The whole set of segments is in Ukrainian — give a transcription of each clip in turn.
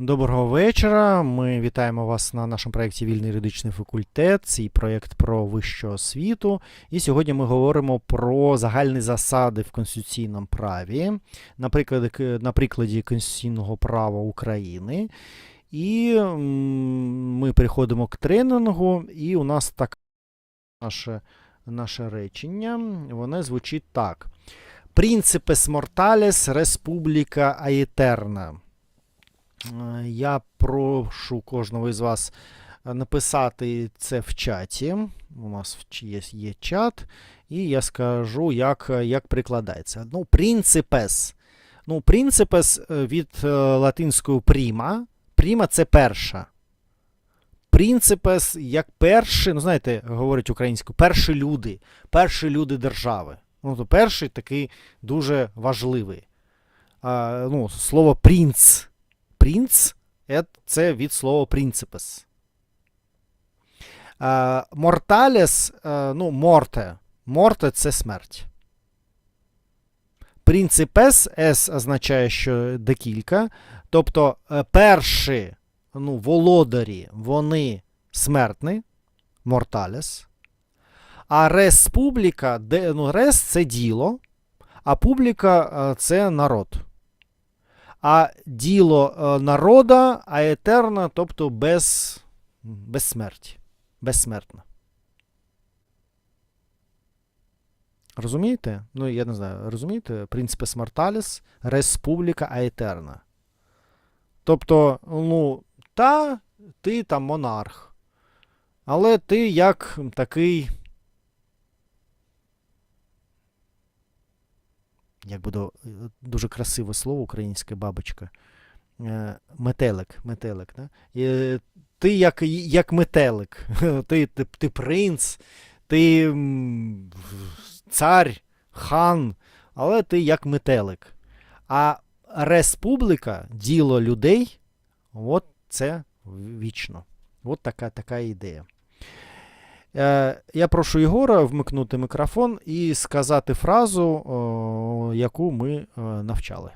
Доброго вечора. Ми вітаємо вас на нашому проєкті Вільний юридичний факультет. Цей проєкт про вищу освіту. І сьогодні ми говоримо про загальні засади в конституційному праві, наприклад, на прикладі конституційного права України. І ми переходимо к тренінгу, і у нас так наше, наше речення. Воно звучить так. Принципес морталес республіка аетерна. Я прошу кожного із вас е, написати це в чаті. У нас є, є чат, і я скажу, як, е, як прикладається. Ну, принципес. Ну, принципес е, від латинської пріма. Пріма це перша. Принципес як перший, ну знаєте, говорять українською, перші люди, перші люди держави. Ну, то перший такий дуже важливий. А, ну, слово принц. Принц це від слова принципес. Морталес, ну, морте. Морте це смерть. Принципес С означає, що декілька. Тобто е, перші ну, володарі, вони смертні. Морталес. А рес публіка, де, ну, рес це діло, а публіка е, це народ. А діло е, народа, а етерна, тобто без, без смерті. Безсмертна. Розумієте? Ну, я не знаю, розумієте? Принципес морталіс, республіка аетерна. Тобто, ну, та ти там монарх. Але ти як такий. Як буде е, дуже красиве слово українське бабочка. Е, Метелик. метелик да? Е, ти як, як метелик. Ти, ти, ти принц, ти цар, хан, але ти як метелик. А республіка, діло людей, от це вічно. От така, така ідея. Е, я прошу Єгора вмикнути мікрофон і сказати фразу, яку ми е, навчали.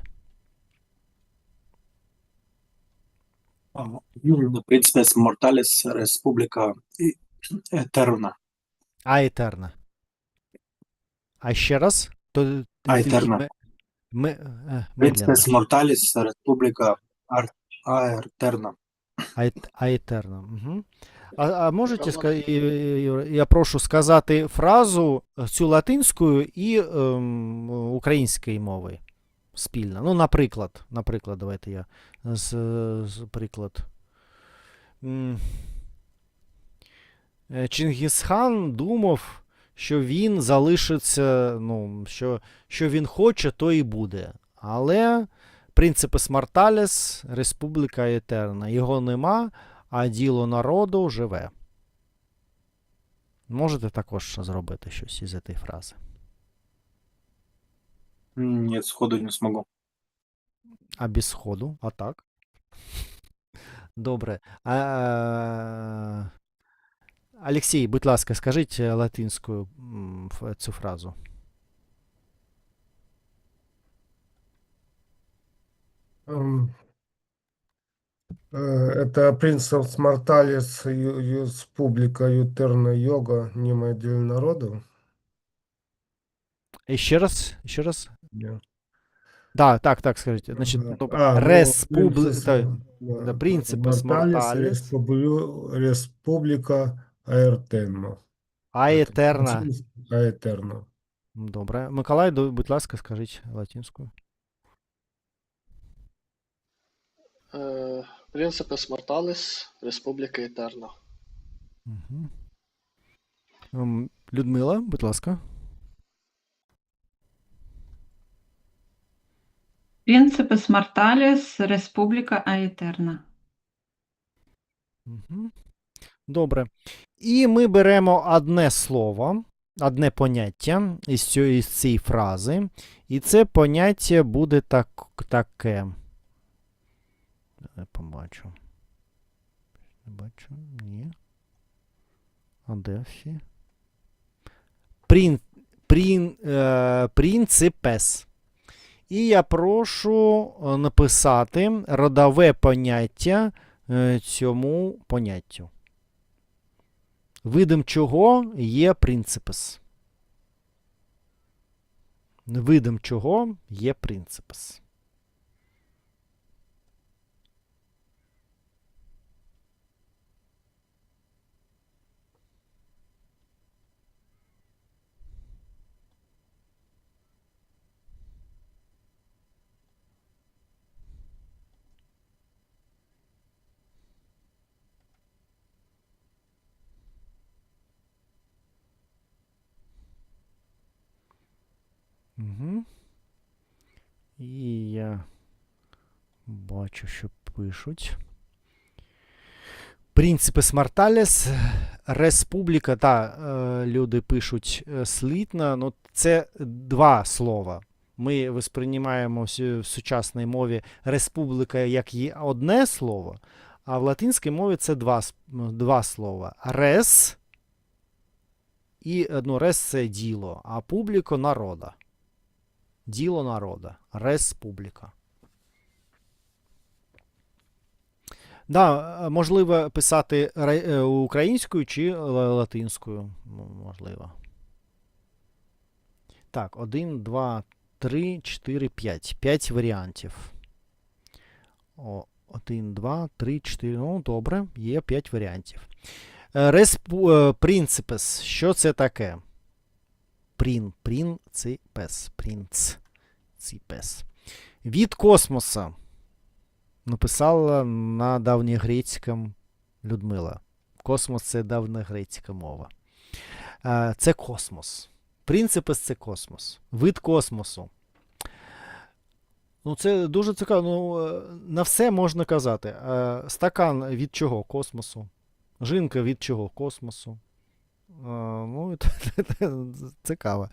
Принципес Морталес Республіка Етерна. Аетерна. А ще раз? То, е, медленно. Принципес Морталес Республіка Аертерна. Ает- Аетерна. Угу. А, а можете я прошу сказати фразу цю латинською і ем, українською мовою спільно. Ну, наприклад, наприклад, давайте я з, з приклад. Е, Чингісхан думав, що він залишиться, ну, що, що він хоче, то і буде. Але принципи Смарталіс, Республіка Етерна. Його нема, а діло народу живе. Можете також зробити щось із цієї фрази. Ні, сходу не змогу. А без сходу, а так. Добре. А, Олексій, будь ласка, скажіть е, латинською м, ф- цю фразу. Эм, э, Это принципс морталис ю- юс публика ютерна йога, німа діль народу. І ще раз, ще раз. Ні. Да, так, так, скажіть. Значить, Ага. ну, А, ну, республи... принципс, та- да, да, принципес морталис морталис. республю- республіка аертерна. Аетерна. Аетерна. Добре. Миколай, до- будь ласка, скажіть латинською. Е, Принципес Морталес, Республіка Етерна. Угу. Людмила, будь ласка. Принципес Морталес, Республіка Аетерна. Угу. Добре. І ми беремо одне слово, одне поняття із цієї, із цієї фрази. І це поняття буде так, таке. Я побачу. Не бачу. Ні. А де всі? Прин, прин, е, принципес. І я прошу е, написати родове поняття е, цьому поняттю. Видом чого є принципес. Видом чого є принципес. Угу. І я бачу, що пишуть. Принципи Смарталіс, Республіка, та е, люди пишуть е, ну це два слова. Ми восприймаємо в сучасній мові республіка як є одне слово, а в латинській мові це два, два слова. Рес і ну, рес це діло, а публіко народа. Діло народа. Республіка. Да, е, можливо писати е, українською чи латинською. Можливо. Так, 1, 2, 3, 4, 5. 5 варіантів. О, 1, 2, 3, 4. Ну, добре, є 5 варіантів. Е, е, Принципес. Що це таке? Прін, принципес, принципес. Від космоса. Написала на давньогрецькому Людмила. Космос це давньогрецька мова. Е, Це космос. Принципес це космос. Вид космосу. Ну, це дуже цікаво. Ну, е, на все можна казати. Е, Стакан від чого? Космосу. Жінка від чого? Космосу. Ну, цікаво.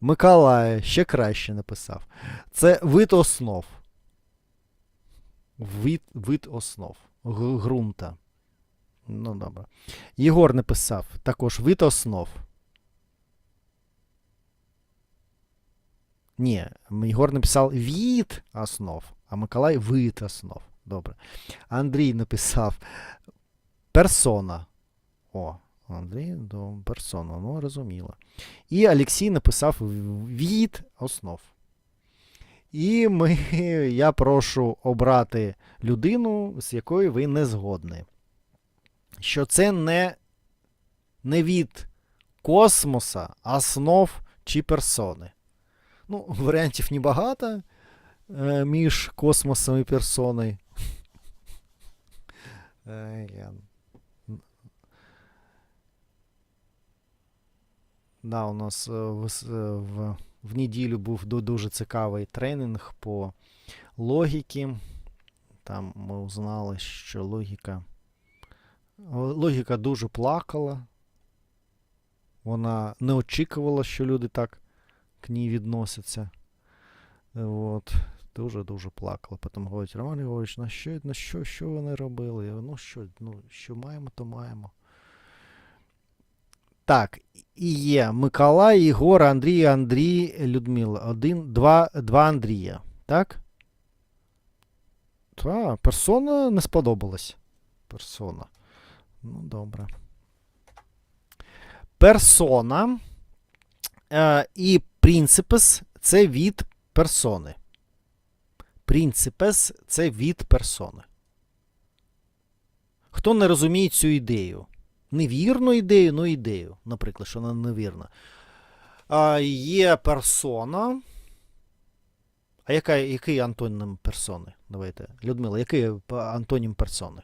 Миколай ще краще написав. Це вид основ. Вид, вид основ. Грунта. Ну, добре. Єгор написав також вид основ. Ні, Єгор написав від основ, а Миколай вид основ. Добре. Андрій написав персона. О, Андрій до персона, ну розуміло. І Олексій написав від основ. І ми, я прошу обрати людину, з якою ви не згодні. Що це не, не від космоса, основ чи персони. Ну, варіантів небагато е, між космосом і персоною. Е, я... Да, у нас е, в, е, в, в неділю був дуже цікавий тренінг по логіки. Там ми узнали, що логіка. Логіка дуже плакала. Вона не очікувала, що люди так к ній відносяться. От. Дуже-дуже плакала. Потім говорить, Роман Григорович, на що, на що, що вони робили? Я ну що, ну, що маємо, то маємо. Так, і є Миколай, Ігор, Андрій, Андрій, Людмила. Один, два, два Андрія. Так? Та, персона не сподобалась. Персона. Ну, добре. Персона е, і принципес це від персони. Принципес це від персони. Хто не розуміє цю ідею? Невірну ідею, ну ідею, наприклад, що вона невірна. А, є персона. А яка, який антонім персони? Давайте. Людмила, який антонім персони?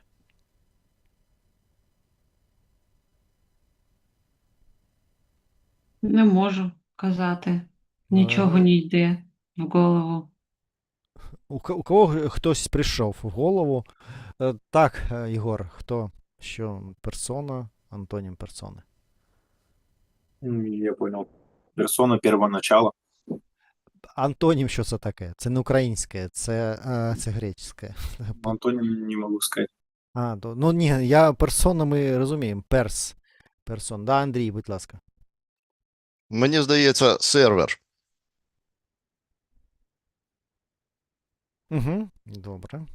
Не можу казати. Нічого Е, не йде в голову. У, кого хтось прийшов в голову? Е, Так, е, Ігор, хто? Що персона, антонім персони. Я понял. Персона первого начала. Антонім, що це таке? Це не українське, це, е, це греческе. Антоним не могу сказать. А, то, ну ні, я персона ми розуміємо. Перс. Персон. Да, Андрій, будь ласка. Мені здається, сервер. Угу, добре.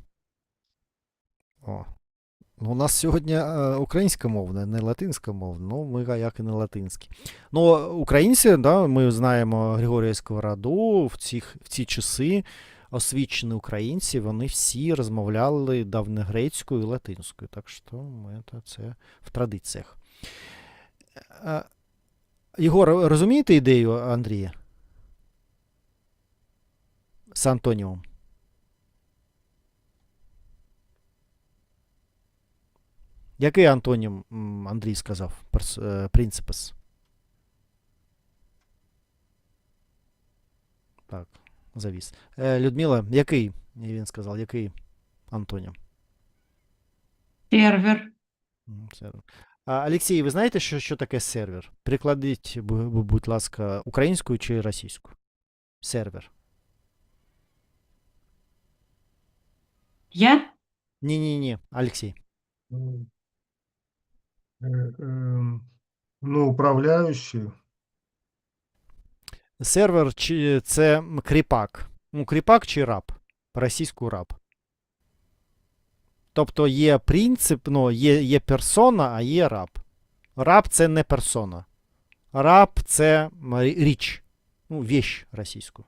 О. Ну, у нас сьогодні е, українська мовна, не латинська мовна, ну ми як і не латинські. Ну, українці, да, ми знаємо Григорія Сковороду, в, цих, в ці часи освічені українці, вони всі розмовляли давньогрецькою і латинською. Так що ми це в традиціях. Е, Єгор, розумієте ідею Андрія? З антонімом. Який антонім Андрій сказав? Е, принципес. Так, завіс. Е, Людмила, який? Він сказав, який антонім? Сервер. Сервер. А, Олексій, ви знаєте, що, що таке сервер? Бу- будь ласка, українською чи російською? Сервер. Я? Ні-ні-ні, Олексій. Э, Ну, управляющий. Сервер чи це кріпак. Ну, кріпак чи раб? Російською раб. Тобто є принцип, ну, є, є персона, а є раб. Раб це не персона. Раб це річ. Ну, віч російською.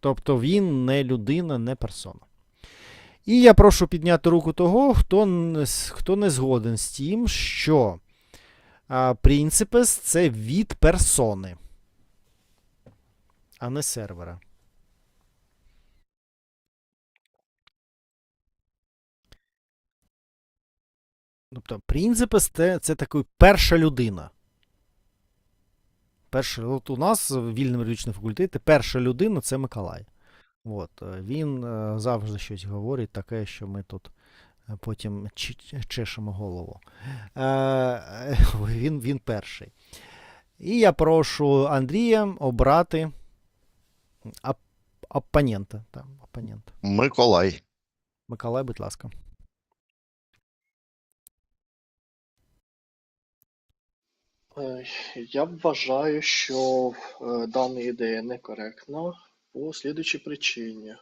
Тобто він не людина, не персона. І я прошу підняти руку того, хто, хто не згоден з тим, що Принципес це від персони, а не сервера. Тобто, принципес це, це такий перша людина. Перша, от у нас в вільному юридичному факультеті перша людина це Миколай. От, е, він е, завжди щось говорить таке, що ми тут е, потім чешемо голову. Е, він, він перший. І я прошу Андрія обрати оп- опонента. Там, опонента. Миколай. Миколай, будь ласка. Я вважаю, що дана ідея некоректна по слідуючій причині.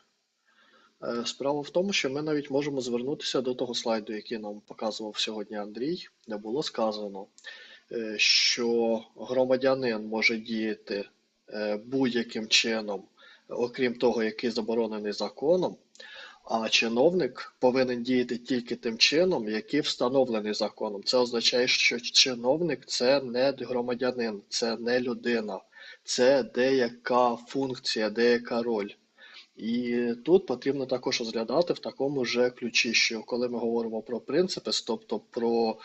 Е, Справа в тому, що ми навіть можемо звернутися до того слайду, який нам показував сьогодні Андрій, де було сказано, е, що громадянин може діяти е, будь-яким чином, окрім того, який заборонений законом, а чиновник повинен діяти тільки тим чином, який встановлений законом. Це означає, що чиновник це не громадянин, це не людина, це деяка функція, деяка роль. І тут потрібно також розглядати в такому ж ключі, що коли ми говоримо про принципи, тобто про,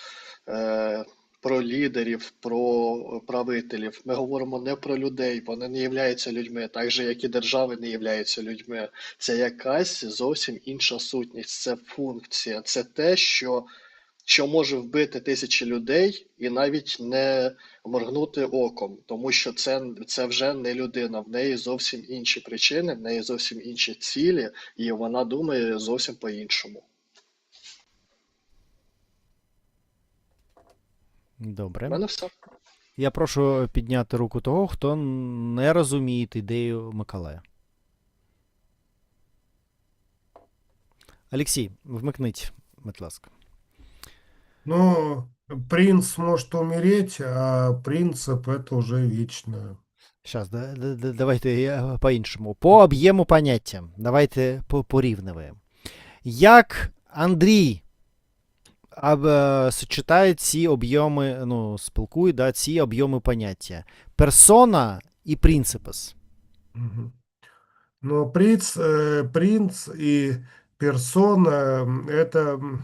е, про лідерів, про правителів, ми говоримо не про людей, вони не являються людьми, так же як і держави не являються людьми. Це якась зовсім інша сутність, це функція, це те, що, що може вбити тисячі людей і навіть не моргнути оком, тому що це, це вже не людина, в неї зовсім інші причини, в неї зовсім інші цілі, і вона думає зовсім по-іншому. У Добре. мене все. Я прошу підняти руку того, хто не розуміє ідею Миколая. Олексій, вмикніть, будь ласка. Ну, принц может умереть, а принцип это уже вечное. Щас, да, да, да, давайте я по-іншому. По об'єму поняття. Давайте по- порівнюємо. Як Андрій аб, е, сочетає ці об'єми, ну, спілкує да, ці об'єми поняття? Персона і принципес. Мгм. Но принц, э, принц и персона м, это м, э,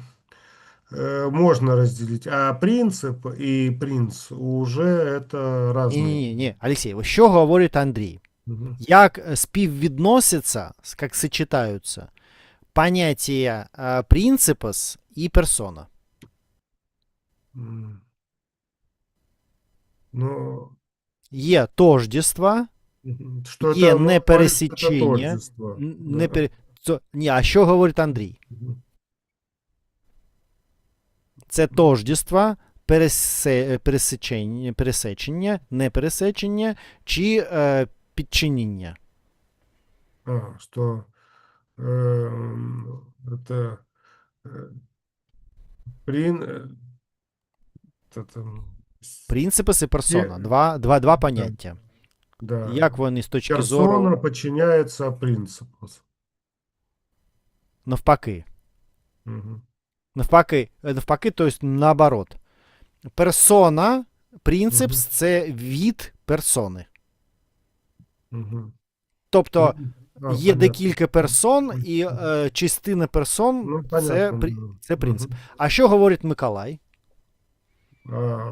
можно разделить, а принцип и принц уже это Ні, разные. ні, ні, ні. Олексій, ось що говорить Андрій? Мгм. Як е, співвідносяться, с- як сочетаються поняття е, принципес і персона? М. Ну, Є тождество, мгм, что Є это, ну, непересечення, это тождество, н- да. не пере... Це- Ні, а що говорить Андрій? Мгм. Це тождество, пересе... пересечення, пересечення, не пересечення чи е, підчинення. А, что эм, это э, прин, э, это, м, с- Принципи і персона. Є. Два, два, два поняття. да. Як вони з точки Персона зору подчиняется принципу. навпаки. Мгм. Навпаки, е, навпаки, тобто наоборот. Персона, принципс Мгм. це від персони. Мгм. Тобто Ну, є понятно. декілька персон, і е, частина персон Ну, це, це принцип. Мгм. А що говорить Миколай? А,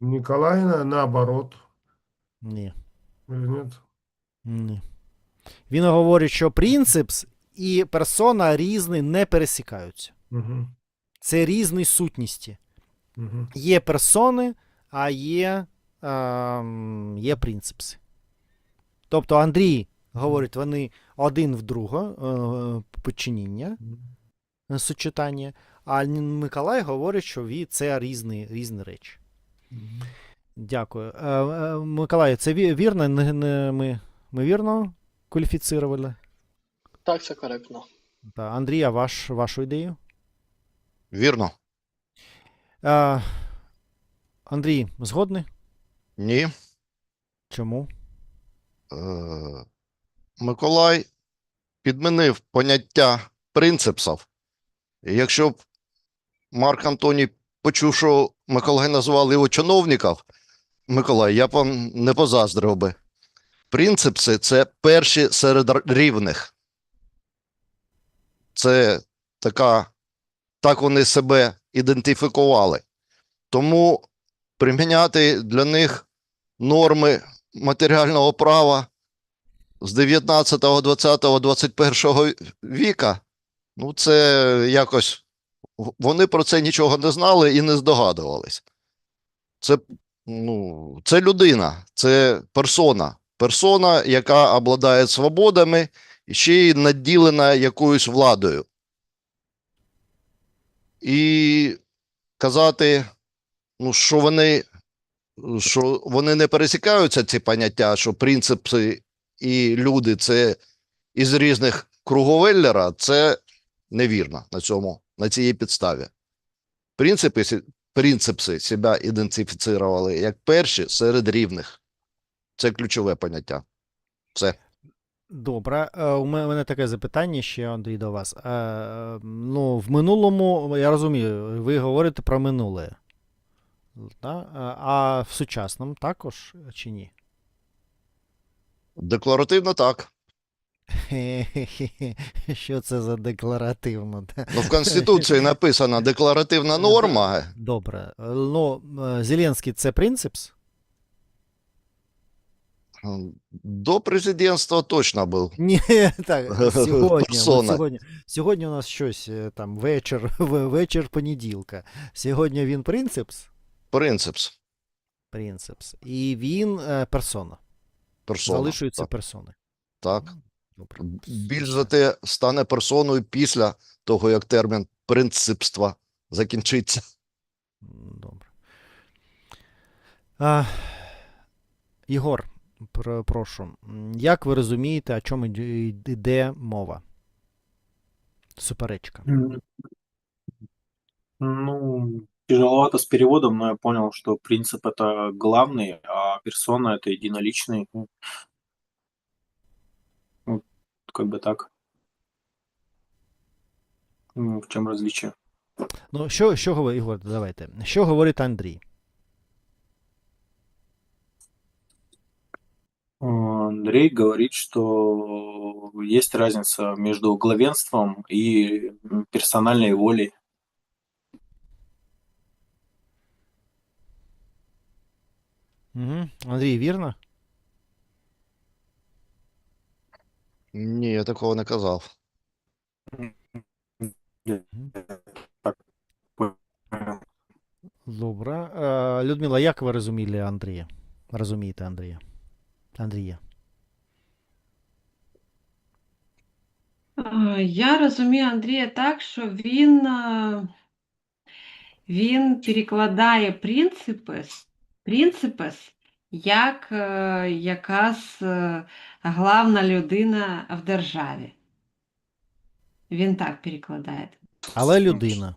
Николай наоборот, Ні. Ні. Він говорить, що принципс і персона різні не пересікаються. Мгм. Це різні сутності. Мгм. Є персони, а є, ем, є принципси. Тобто Андрій говорить, вони один в друга е, е, сочетання, а Миколай говорить, що ві- це різні, різні речі. Мгм. Дякую. Е, е, Миколай, це вірно? Не, не, ми, ми вірно кваліфіцирували? Так, це коректно. Та, Андрій, а ваш, вашу ідею? Вірно? Е, Андрій, згодний? Ні. Чому? Е, Миколай підмінив поняття принципсів. І якщо б Марк Антоній почув, що Миколай назвали його чиновників, Миколай, я б вам не позаздрив би. Принципси це перші серед рівних. Це така, так вони себе ідентифікували. Тому приміняти для них норми матеріального права з 19, 20, 21 віка, ну це якось вони про це нічого не знали і не здогадувались. Це, ну, це людина, це персона. Персона, яка обладає свободами ще й наділена якоюсь владою. І казати, ну, що вони що вони не пересікаються, ці поняття, що принципи і люди це із різних круговеллера, це невірно на цьому, на цій підставі. Принципи, принципси себе ідентифіцировали як перші серед рівних. Це ключове поняття. Добре, Е, у мене таке запитання ще, Андрій, до вас. Е, Ну, в минулому, я розумію, ви говорите про минуле. Да? Е, А в сучасному також чи ні? Декларативно так. Що це за декларативно? Ну, в Конституції написана декларативна норма. Добре. Ну, Зеленський це принципс? До президентства точно був. Ні, так, сьогодні, сьогодні, сьогодні у нас щось е, там вечір, вечір понеділка. Сьогодні він принципс? Принципс. Принципс. І він е, персона. Персона. Залишуються Так. персони. так. Добре. Більш за те стане персоною після того, як термін принципства закінчиться. Добре. А, Ігор, прошу. М, Як ви розумієте, о чому йде- йде мова? Суперечка. М. Ну, тяжеловато с переводом, но я понял, что принцип это главный, а персона это единоличный. Ну, Вот, как бы так. Ну, В чем различие? Ну, що, що говорить, Ігор, давайте. Що говорить Андрій? Андрей говорит, что есть разница между главенством и м, персональной волей. Угу. Андрій, вірно? Ні, я такого не казав. Добре. Е, Людмила, як ви розуміли Андрія? Розумієте Андрія? Андрія. Я розумію Андрія так, що він, він перекладає принципи, принципи як е, якась е, главна людина в державі. Він так перекладає. Але людина.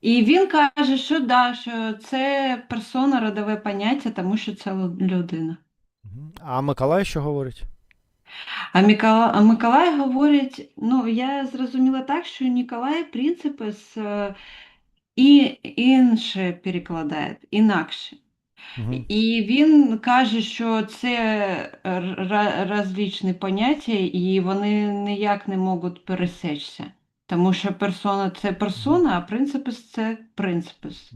І він каже, що да, що це персона, родове поняття, тому що це людина. А Миколай що говорить? А Микола, а Миколай говорить, ну я зрозуміла так, що Ніколай принципи з е, і інше перекладає, інакше. Мгм. І він каже, що це ра- поняття, і вони ніяк не можуть пересечься. Тому що персона це персона, а принципис це принципис.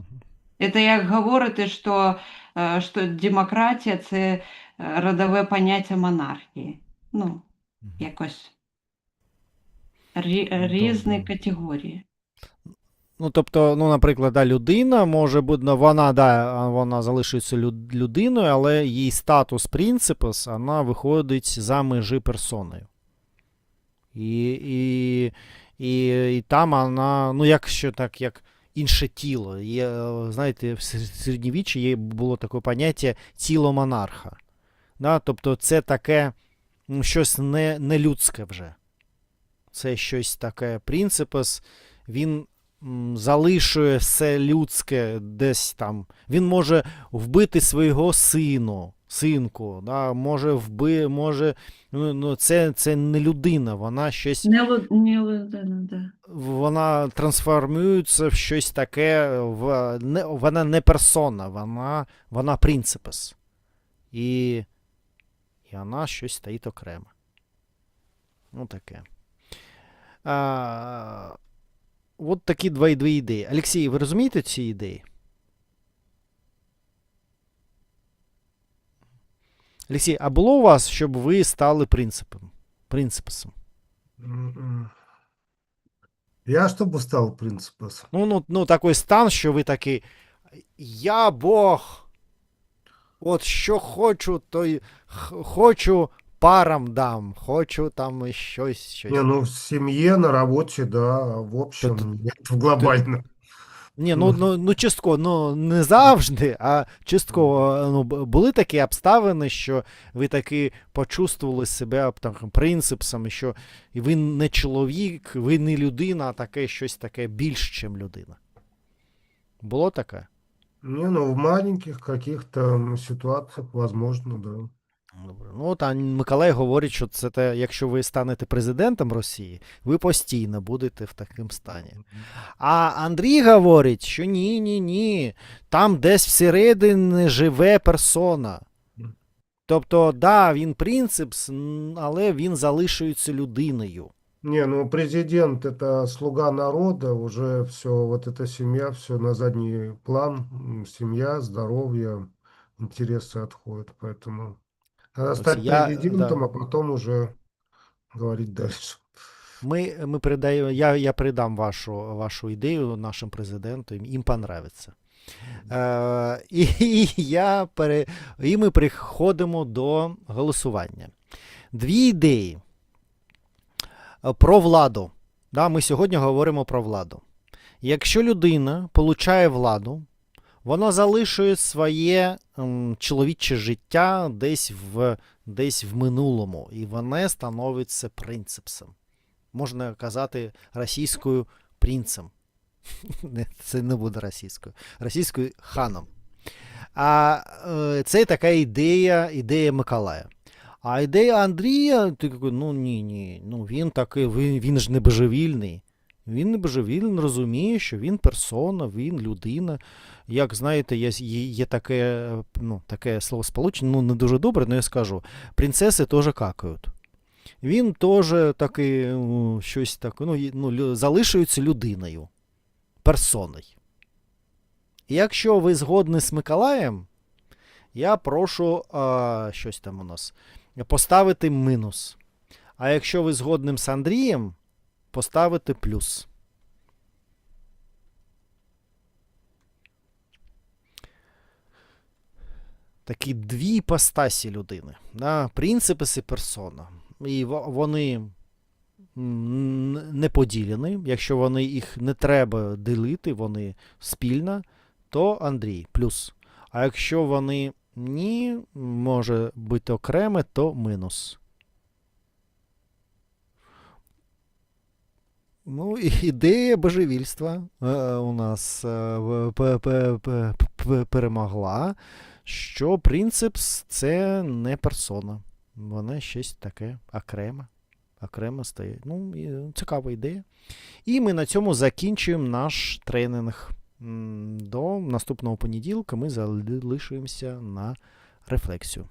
Це як говорити, що, е, що демократія це родове поняття монархії. Ну, якось рі- різні Добре. категорії. Ну, тобто, ну, наприклад, да, людина може бути, ну, вона, да, вона залишиться людиною, але її статус принципус, вона виходить за межі персоною. І, і, і, і там вона, ну, якщо так, як інше тіло. Є, е, знаєте, в сер- середньовіччі було таке поняття тіло монарха. Да? Тобто це таке щось не, не людське вже. Це щось таке принципус, він залишує все людське десь там. Він може вбити свого сину, синку, да, може вби, може. Ну, ну це, це не людина, вона щось. Не, не людина, да. Вона трансформується в щось таке, в, не, вона не персона, вона, вона принципес. І, і вона щось стоїть окремо. Ну таке. А, от такі два, дві ідеї. Олексій, ви розумієте ці ідеї? Олексій, а було у вас, щоб ви стали принципом? Принципесом? Я чтобы стал принципом. Ну, ну, ну, такий стан, що ви такий. Я Бог. От що хочу, то й хочу парам дам, хочу там щось. щось. Не, ну в семье, на работе, да, в общем, Тут- нет, в глобально. Ні, ну, ну, ну частково, ну не завжди, а частково ну, б- були такі обставини, що ви таки почувствували себе там, принципсом, що ви не чоловік, ви не людина, а таке щось таке більш, ніж людина. Було таке? Не, ну в маленьких каких-то ситуациях возможно, да. Добре. Ну, от Миколай говорить, що це те, якщо ви станете президентом Росії, ви постійно будете в такому стані. А Андрій говорить, що ні, ні, ні. Там десь всередині живе персона. Тобто, да, він принципс, але він залишується людиною. Не, ну президент это слуга народа, уже все, вот эта семья, все на задний план, м, семья, здоровье, интересы отходят, поэтому надо Вот стать я, президентом, да. а потом уже говорить дальше. Ми, ми передаємо, я, я передам вашу, вашу ідею нашим президентам, їм понравиться. Е, і, і, я пере, і ми переходимо до голосування. Дві ідеї Е, Про владу. Да, ми сьогодні говоримо про владу. Якщо людина получає владу, вона залишує своє ем, чоловіче життя десь в, десь в минулому, і воно становиться принципсом. Можна казати російською принцем. Це не буде російською. Російською ханом. А е, це така ідея, ідея Миколая. А ідея Андрія, ти такий, ну ні, ні, ну він такий, він, він ж не божевільний. Він не божевільний, розуміє, що він персона, він людина. Як знаєте, є, є, таке, ну, таке словосполучення, ну не дуже добре, але я скажу. Принцеси теж какають. Він теж такий, щось таке, ну, ну, залишується людиною, персоною. Якщо ви згодні з Миколаєм, я прошу а, щось там у нас поставити мінус. А якщо ви згодним з Андрієм, поставити плюс. Такі дві іпостасі людини. Да? Принципис і персона. І вони не поділені. Якщо вони їх не треба ділити, вони спільно, то Андрій плюс. А якщо вони Ні, може бути окреме, то мінус. Ну, ідея божевільства е, у нас е, перемогла, що принципс це не персона. Вона щось таке окреме. Окремо стає. Ну, цікава ідея. І ми на цьому закінчуємо наш тренінг. До наступного понеділка ми залишуємося на рефлексію.